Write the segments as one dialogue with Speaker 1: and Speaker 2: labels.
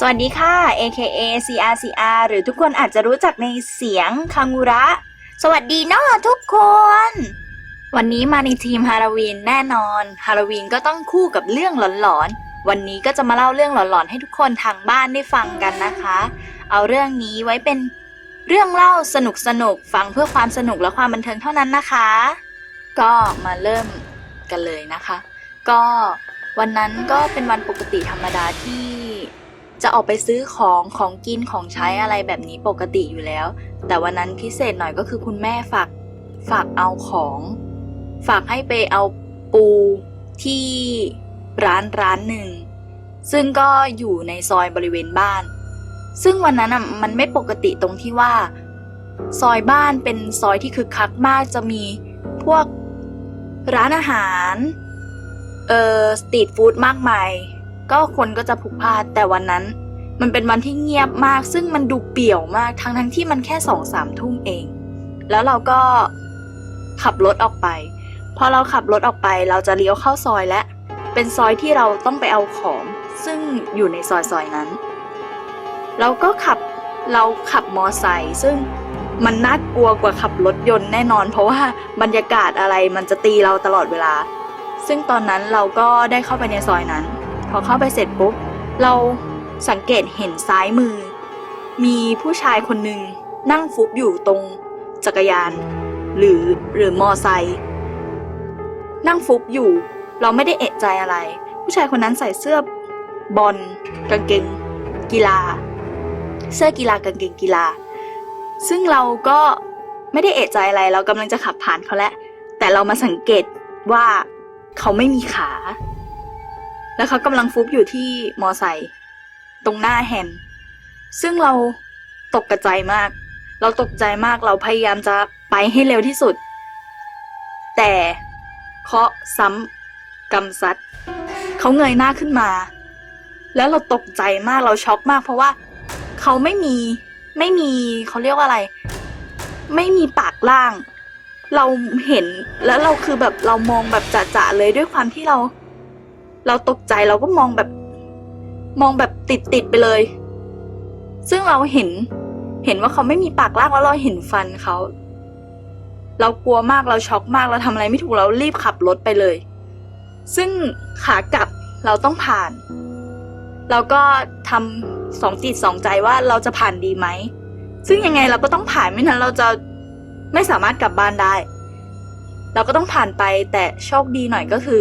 Speaker 1: สวัสดีค่ะ AKA CRCR หรือทุกคนอาจจะรู้จักในเสียงคังุระ สวัสดีเนาะทุกคน วันนี้มาในทีมฮาโลวีนแน่นอน ฮาโลวีนก็ต้องคู่กับเรื่องหลอนๆ วันนี้ก็จะมาเล่าเรื่องหลอนๆ ให้ทุกคนทางบ้านได้ฟังกันนะคะ เอาเรื่องนี้ไว้เป็นเรื่องเล่าสนุกๆฟังเพื่อความสนุกและความบันเทิงเท่านั้นนะคะ ก็มาเริ่มกันเลยนะคะ ก็วันนั้นก็เป็นวันปกติธรรมดาที่ จะออกไปซื้อของของกินของใช้อะไรแบบนี้ปกติอยู่แล้ว แต่วันนั้นพิเศษหน่อยก็คือคุณแม่ฝากฝากเอาของ ฝากให้ไปเอาปูที่ร้านร้านหนึ่ง ซึ่งก็อยู่ในซอยบริเวณบ้าน ซึ่งวันนั้นอะมันไม่ปกติตรงที่ว่า ซอยบ้านเป็นซอยที่คึกคักมากจะมีพวกร้านอาหาร เอ่อสตรีทฟู้ดมากมาย ก็คนก็จะพลุกพลานแต่วันนั้น มันเป็นวันที่เงียบมาก ซึ่งมันดูเปี่ยวมากทั้งทั้งที่มันแค่สองสามทุ่มเอง แล้วเราก็ขับรถออกไป พอเราขับรถออกไปเราจะเลี้ยวเข้าซอยและ เป็นซอยที่เราต้องไปเอาของ ซึ่งอยู่ในซอยซอยนั้น เราก็ขับเราขับมอไซค์ซึ่งมันน่ากลัวกว่าขับรถยนต์แน่นอน เพราะว่าบรรยากาศอะไรมันจะตีเราตลอดเวลา ซึ่งตอนนั้นเราก็ได้เข้าไปในซอยนั้น อเข้าไปเสร็จปุ๊บ เราสังเกตเห็นซ้ายมือ มีผู้ชายคนหนึ่งนั่งฟุบอยู่ตรงจักรยาน หรือหรือมอไซค์นั่งฟุบอยู่ เราไม่ได้เอะใจอะไร ผู้ชายคนนั้นใส่เสื้อบอลกางเกง กีฬา เสื้อกีฬากางเกงกีฬา ซึ่งเราก็ไม่ได้เอะใจอะไร เรากำลังจะขับผ่านเขาแล้วแต่เรามาสังเกตว่าเขาไม่มีขา แล้วเขากำลังฟุบอยู่ที่มอไซค์ตรงหน้าแฮนซึ่งเราตกกระใจมาก เราตกใจมากเราพยายามจะไปให้เร็วที่สุด แต่เคาะซ้ำกำซัดเขาเงยหน้าขึ้นมา แล้วเราตกใจมากเราช็อกมาก เพราะว่าเขาไม่มีไม่มีเขาเรียกว่าอะไร ไม่มีปากล่าง เราเห็นแล้วเราคือแบบเรามองแบบจะๆเลยด้วยความที่เรา เราตกใจเราก็มองแบบ มองแบบติดติดไปเลย ซึ่งเราเห็น เห็นว่าเขาไม่มีปากล่างแล้วเราเห็นฟันเขา เรากลัวมากเราช็อกมากเราทำอะไรไม่ถูกเรารีบขับรถไปเลย ซึ่งขากลับเราต้องผ่าน เราก็ทำสองจิตสองใจว่าเราจะผ่านดีไหม ซึ่งยังไงเราก็ต้องผ่านไม่นั้นเราจะไม่สามารถกลับบ้านได้ เราก็ต้องผ่านไปแต่โชคดีหน่อยก็คือ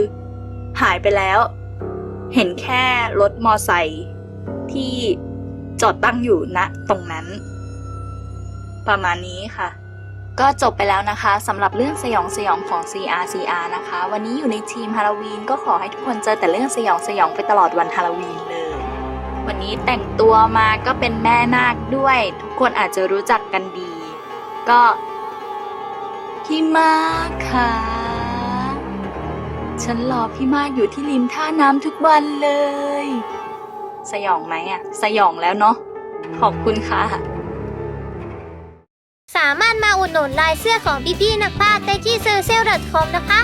Speaker 1: หายไปแล้ว เห็นแค่รถมอไซค์ที่จอดตั้งอยู่ณตรงนั้น ประมาณนี้ค่ะ ก็จบไปแล้วนะคะสำหรับเรื่องสยองสยองของ CRCR นะคะ วันนี้อยู่ในทีมฮาโลวีนก็ขอให้ทุกคนเจอแต่เรื่องสยองสยองไปตลอดวันฮาโลวีนเลยวันนี้แต่งตัวมาก็เป็นแม่นาคด้วย ทุกคนอาจจะรู้จักกันดี ก็พี่มากค่ะ ฉันรอพี่มากอยู่ที่ริมท่าน้ำทุกวันเลย สยองไหมอะสยองแล้วเนาะขอบคุณค่ะ
Speaker 2: สามารถมาอุดหนุนลายเสื้อของพี่ๆนักพากย์ได้ที่เซล์ c o m นะคะ